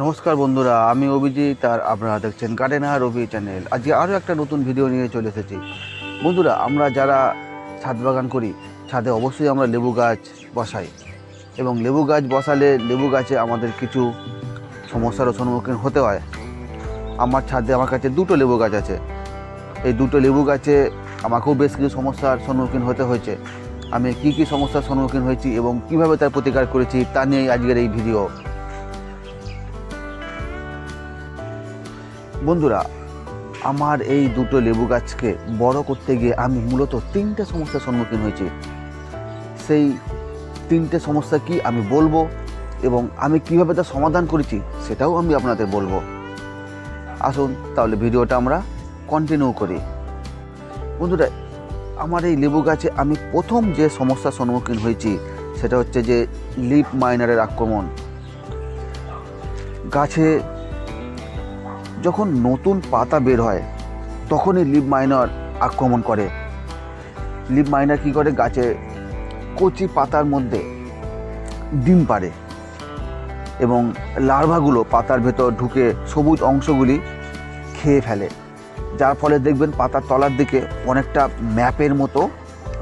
নমস্কার বন্ধুরা, আমি অভিজিৎ আর আপনারা দেখছেন গার্ডেনা রবি চ্যানেল। আজকে আরও একটা নতুন ভিডিও নিয়ে চলে এসেছি। বন্ধুরা, আমরা যারা ছাদ বাগান করি, ছাদে অবশ্যই আমরা লেবু গাছ বসাই। এবং লেবু গাছ বসালে লেবু গাছে আমাদের কিছু সমস্যারও সম্মুখীন হতে হয়। আমার ছাদে আমার কাছে দুটো লেবু গাছ আছে। এই দুটো লেবু গাছে আমাকেও বেশ কিছু সমস্যার সম্মুখীন হতে হয়েছে। আমি কি কি সমস্যার সম্মুখীন হয়েছি এবং কীভাবে তার প্রতিকার করেছি তা নিয়েই আজকের এই ভিডিও। বন্ধুরা, আমার এই দুটো লেবু গাছকে বড় করতে গিয়ে আমি মূলত তিনটে সমস্যার সম্মুখীন হয়েছি। সেই তিনটে সমস্যা কি আমি বলব এবং আমি কীভাবে তার সমাধান করেছি সেটাও আমি আপনাদের বলব। আসুন তাহলে ভিডিওটা আমরা কন্টিনিউ করি। বন্ধুরা, আমার এই লেবু গাছে আমি প্রথম যে সমস্যার সম্মুখীন হয়েছি সেটা হচ্ছে যে লিপ মাইনারের আক্রমণ। গাছে যখন নতুন পাতা বের হয়, তখনই লিপ মাইনার আক্রমণ করে। লিপ মাইনার কী করে? গাছে কচি পাতার মধ্যে ডিম পারে এবং লার্ভাগুলো পাতার ভেতর ঢুকে সবুজ অংশগুলি খেয়ে ফেলে। যার ফলে দেখবেন পাতার তলার দিকে অনেকটা ম্যাপের মতো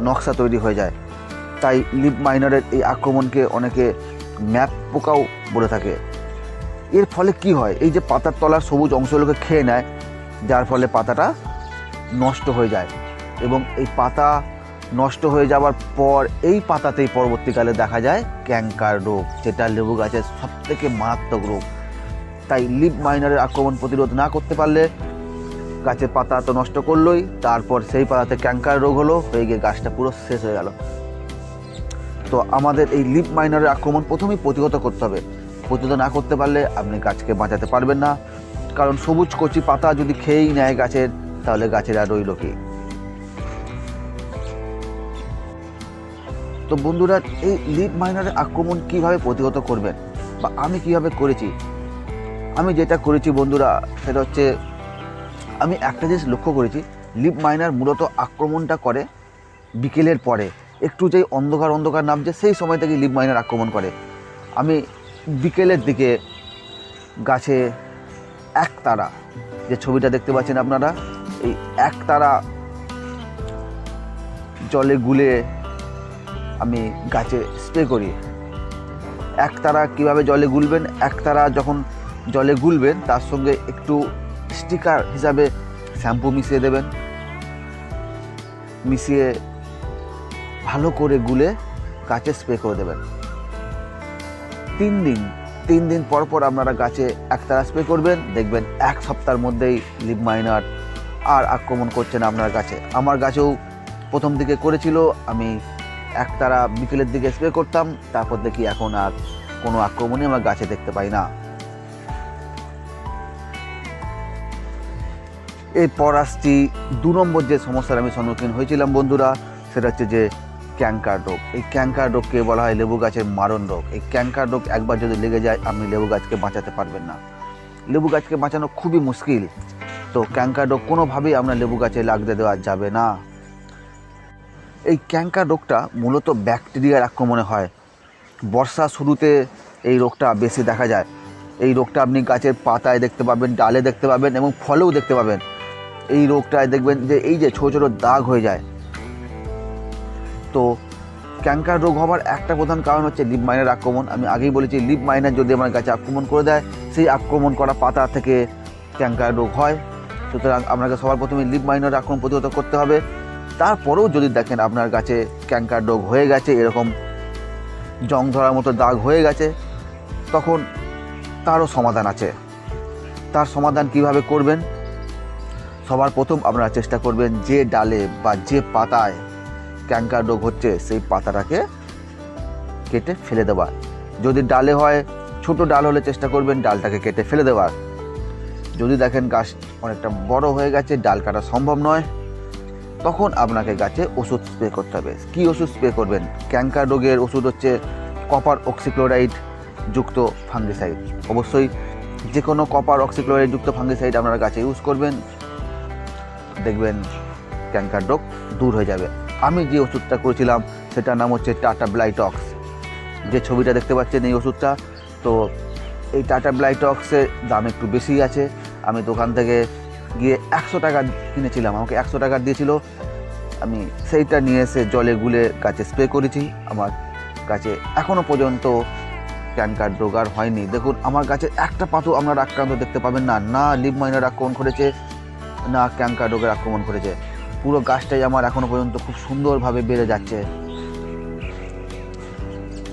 নকশা তৈরি হয়ে যায়। তাই লিপ মাইনারের এই আক্রমণকে অনেকে ম্যাপ পোকাও বলে থাকে। এর ফলে কি হয়? এই যে পাতার তলার সবুজ অংশগুলোকে খেয়ে নেয়, যার ফলে পাতাটা নষ্ট হয়ে যায় এবং এই পাতা নষ্ট হয়ে যাওয়ার পর এই পাতাতেই পরবর্তীকালে দেখা যায় ক্যাঙ্কার রোগ, যেটা লেবু গাছের সবথেকে মারাত্মক রোগ। তাই লিপ মাইনারের আক্রমণ প্রতিরোধ না করতে পারলে গাছের পাতা তো নষ্ট করলোই, তারপর সেই পাতাতে ক্যাঙ্কার রোগ হলো, হয়ে গিয়ে গাছটা পুরো শেষ হয়ে গেল। তো আমাদের এই লিপ মাইনারের আক্রমণ প্রথমেই প্রতিহত করতে হবে। প্রতিহত না করতে পারলে আপনি গাছকে বাঁচাতে পারবেন না। কারণ সবুজ কচি পাতা যদি খেয়েই নেয় গাছের, তাহলে গাছের আর রইল কি? তো বন্ধুরা, এই লিপ মাইনারের আক্রমণ কীভাবে প্রতিহত করবেন? বা আমি কীভাবে করেছি? আমি যেটা করেছি বন্ধুরা, সেটা হচ্ছে, আমি একটা জিনিস লক্ষ্য করেছি, লিপ মাইনার মূলত আক্রমণটা করে বিকেলের পরে। একটু যেই অন্ধকার অন্ধকার নামছে, সেই সময় থেকে লিপ মাইনার আক্রমণ করে। আমি বিকেলের দিকে গাছে একতারা যে ছবিটা দেখতে পাচ্ছেন আপনারা, এই একতারা জলে গুলে আমি গাছে স্প্রে করি। একতারা কীভাবে জলে গুলবেন? একতারা যখন জলে গুলবেন, তার সঙ্গে একটু স্টিকার হিসাবে শ্যাম্পু মিশিয়ে দেবেন। মিশিয়ে ভালো করে গুলে গাছে স্প্রে করে দেবেন। তিন দিন তিন দিন পর পর আপনারা গাছে একতারা স্প্রে করবেন, দেখবেন এক সপ্তাহের মধ্যেই লিপ মাইনার আর আক্রমণ করছে না আপনার গাছে। আমার গাছেও প্রথম দিকে করেছিল, আমি একতারা বিকেলের দিকে স্প্রে করতাম, তারপর দেখি এখন আর কোনো আক্রমণই আমার গাছে দেখতে পাই না। এরপর আসছি দু নম্বর যে সমস্যার আমি সম্মুখীন হয়েছিলাম বন্ধুরা, সেটা হচ্ছে যে ক্যাঙ্কার রোগ এই ক্যাঙ্কার রোগকে বলা হয় লেবু গাছের মারণ রোগ। এই ক্যাঙ্কার রোগ একবার যদি লেগে যায়, আপনি লেবু গাছকে বাঁচাতে পারবেন না। লেবু গাছকে বাঁচানো খুবই মুশকিল। তো ক্যাঙ্কার রোগ কোনোভাবেই আপনার লেবু গাছে লাগতে দেওয়া যাবে না। এই ক্যাঙ্কার রোগটা মূলত ব্যাকটেরিয়ার আক্রমণে হয়। বর্ষা শুরুতে এই রোগটা বেশি দেখা যায়। এই রোগটা আপনি গাছের পাতায় দেখতে পাবেন, ডালে দেখতে পাবেন এবং ফলেও দেখতে পাবেন। এই রোগটায় দেখবেন যে এই যে ছোটো ছোটো দাগ হয়ে যায় তো ক্যাঙ্কার রোগ হওয়ার একটা প্রধান কারণ হচ্ছে লিপ মাইনার আক্রমণ। আমি আগেই বলেছি লিপ মাইনার যদি আমার গাছে আক্রমণ করে দেয়, সেই আক্রমণ করা পাতা থেকে ক্যাঙ্কার রোগ হয়। সুতরাং আপনাকে সবার প্রথমে লিপ মাইনার আক্রমণ প্রতিহত করতে হবে। তারপরেও যদি দেখেন আপনার গাছে ক্যাঙ্কার রোগ হয়ে গেছে, এরকম জং ধরার মতো দাগ হয়ে গেছে, তখন তারও সমাধান আছে। তার সমাধান কীভাবে করবেন? সবার প্রথম আপনারা চেষ্টা করবেন যে ডালে বা যে পাতায় ক্যাঙ্কার রোগ হচ্ছে, সেই পাতাটাকে কেটে ফেলে দেওয়ার যদি ডালে হয়, ছোট ডাল হলে চেষ্টা করবেন ডালটাকে কেটে ফেলে দেওয়ার যদি দেখেন গাছ অনেকটা বড় হয়ে গেছে, ডাল কাটা সম্ভব নয়, তখন আপনাকে গাছে ওষুধ স্প্রে করতে হবে। কী ওষুধ স্প্রে করবেন? ক্যাঙ্কার রোগের ওষুধ হচ্ছে কপার অক্সিক্লোরাইড যুক্ত ফাঙ্গিসাইড। অবশ্যই যে কোনো কপার অক্সিক্লোরাইড যুক্ত ফাঙ্গিসাইড আপনারা গাছে ইউজ করবেন, দেখবেন ক্যাঙ্কার রোগ দূর হয়ে যাবে। আমি যে ওষুধটা করেছিলাম, সেটার নাম হচ্ছে টাটা ব্লাইটক্স যে ছবিটা দেখতে পাচ্ছেন এই ওষুধটা, তো এই টাটা ব্লাইটক্সের দাম একটু বেশি আছে। আমি দোকান থেকে গিয়ে একশো টাকা কিনেছিলাম, আমাকে একশো টাকা দিয়েছিল। আমি সেইটা নিয়ে এসে জলে গুলে গাছে স্প্রে করেছি। আমার গাছে এখনও পর্যন্ত ক্যানকার রোগ আর হয়নি। দেখুন, আমার গাছে একটা পাতও আপনারা আক্রান্ত দেখতে পাবেন না। না লিপ মাইনার আক্রমণ করেছে, না ক্যানকার রোগের আক্রমণ করেছে। পুরো গাছটাই আমার এখনও পর্যন্ত খুব সুন্দরভাবে বেড়ে যাচ্ছে।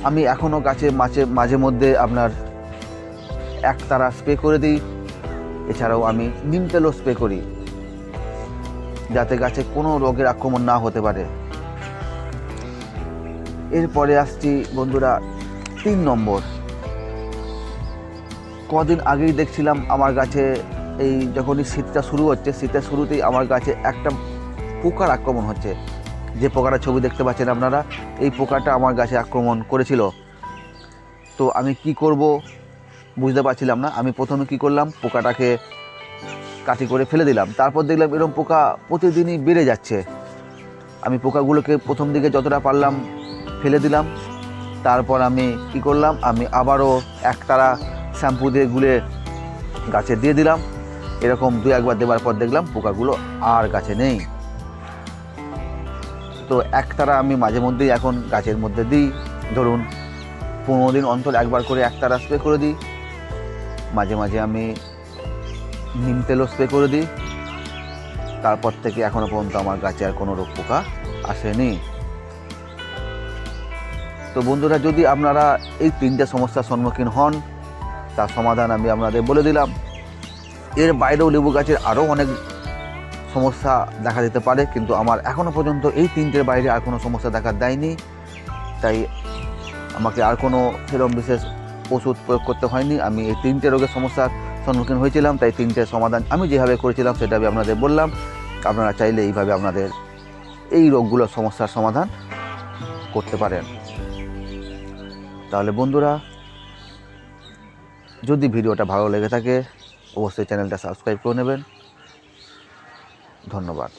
আমি এখনও গাছে মাঝে মাঝে মধ্যে আপনার একতারা স্প্রে করে দিই। এছাড়াও আমি নিম তেলও স্প্রে করি, যাতে গাছে কোনো রোগের আক্রমণ না হতে পারে। এরপরে আসছি বন্ধুরা, তিন নম্বর। কদিন আগেই দেখছিলাম আমার গাছে এই যখনই শীতটা শুরু হচ্ছে, শীতের শুরুতেই আমার গাছে একটা পোকার আক্রমণ হচ্ছে। যে পোকাটা ছবি দেখতে পাচ্ছেন আপনারা, এই পোকাটা আমার গাছে আক্রমণ করেছিল। তো আমি কি করব বুঝতে পারছিলাম না। আমি প্রথমে কি করলাম, পোকাটাকে কাটি করে ফেলে দিলাম। তারপর দেখলাম এরকম পোকা প্রতিদিনই বেড়ে যাচ্ছে। আমি পোকাগুলোকে প্রথম দিকে যতটা পারলাম ফেলে দিলাম। তারপর আমি কি করলাম, আমি আবারও একতারা শ্যাম্পু দিয়ে গুলে গাছে দিয়ে দিলাম। এরকম দু একবার দেওয়ার পর দেখলাম পোকাগুলো আর গাছে নেই। তো একতারা আমি মাঝে মধ্যেই এখন গাছের মধ্যে দিই। ধরুন, পনেরো দিন অন্তর একবার করে একতারা স্প্রে করে দিই। মাঝে মাঝে আমি নিম তেলও স্প্রে করে দিই। তারপর থেকে এখনও পর্যন্ত আমার গাছে আর কোনো রোগ পোকা আসেনি। তো বন্ধুরা, যদি আপনারা এই তিনটে সমস্যার সম্মুখীন হন, তার সমাধান আমি আপনাদের বলে দিলাম। এর বাইরেও লেবু গাছের আরও অনেক সমস্যা দেখা দিতে পারে, কিন্তু আমার এখনও পর্যন্ত এই তিনটের বাইরে আর কোনো সমস্যা দেখা দেয়নি। তাই আমাকে আর কোনো সেরকম বিশেষ ওষুধ প্রয়োগ করতে হয়নি। আমি এই তিনটে রোগের সমস্যার সম্মুখীন হয়েছিলাম, তাই তিনটে সমাধান আমি যেভাবে করেছিলাম সেটা আমি আপনাদের বললাম। আপনারা চাইলে এইভাবে আপনাদের এই রোগগুলোর সমস্যার সমাধান করতে পারেন। তাহলে বন্ধুরা, যদি ভিডিওটা ভালো লেগে থাকে, অবশ্যই চ্যানেলটা সাবস্ক্রাইব করে নেবেন। ধন্যবাদ।